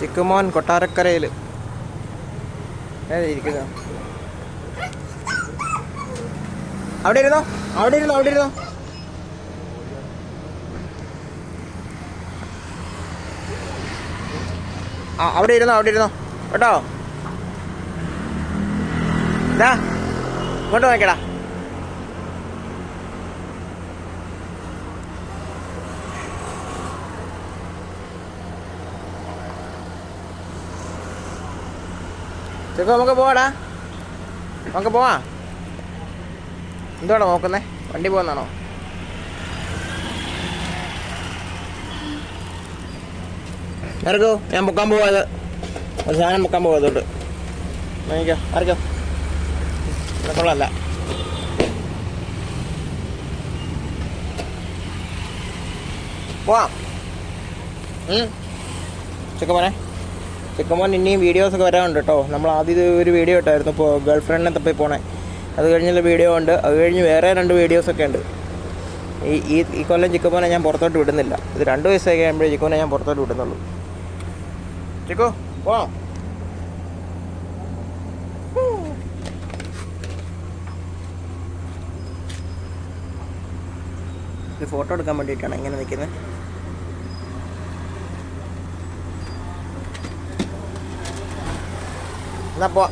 ചിക്കുമോൻ കൊട്ടാരക്കരയിൽ ഇരിക്കുന്നു. അവിടെ ഇരുന്നോ? അവിടെ ഇരുന്നോ? അവിടെ ഇരുന്നോ? ആ അവിടെ ഇരുന്നോ? അവിടെ ഇരുന്നോ? കേട്ടോ? ദാ ഇങ്ങോട്ട് നോക്കടാ ചെക്കോ നമുക്ക് പോവാടാ. നമുക്ക് പോവാ. എന്തുവാടാ നോക്കുന്നേ? വണ്ടി പോകുന്നാണോ ഇറക്കോ ഞാൻ പൊക്കാൻ പോവാത് ഒരു സാധനം പൊക്കാൻ പോവാ അതുകൊണ്ട് വാങ്ങിക്കോ ഇറക്കോ കൊള്ളല്ല. പോവാം. ചെക്കമോനെ ചെക്കമോൻ ഇനിയും വീഡിയോസൊക്കെ വരാനുണ്ട് കേട്ടോ നമ്മൾ ആദ്യം ഒരു വീഡിയോ ഇട്ടായിരുന്നു. ഇപ്പോൾ ഗേൾ ഫ്രണ്ടിനെ തപ്പി പോണേ. അത് കഴിഞ്ഞുള്ള വീഡിയോ ഉണ്ട്. അത് കഴിഞ്ഞ് വേറെ രണ്ട് വീഡിയോസൊക്കെ ഉണ്ട്. ഈ ഈ ഈ കൊല്ലം ചിക്കമോനെ ഞാൻ പുറത്തോട്ട് വിടുന്നില്ല. ഇത് രണ്ട് വയസ്സൊക്കെ ആകുമ്പോഴേ ചിക്കോനെ ഞാൻ പുറത്തോട്ട് വിടുന്നുള്ളൂ. ചിക്കോ വാ ഫോട്ടോ എടുക്കാൻ വേണ്ടിയിട്ടാണ് ഇങ്ങനെ നിൽക്കുന്നത്. എന്നാ പോവാം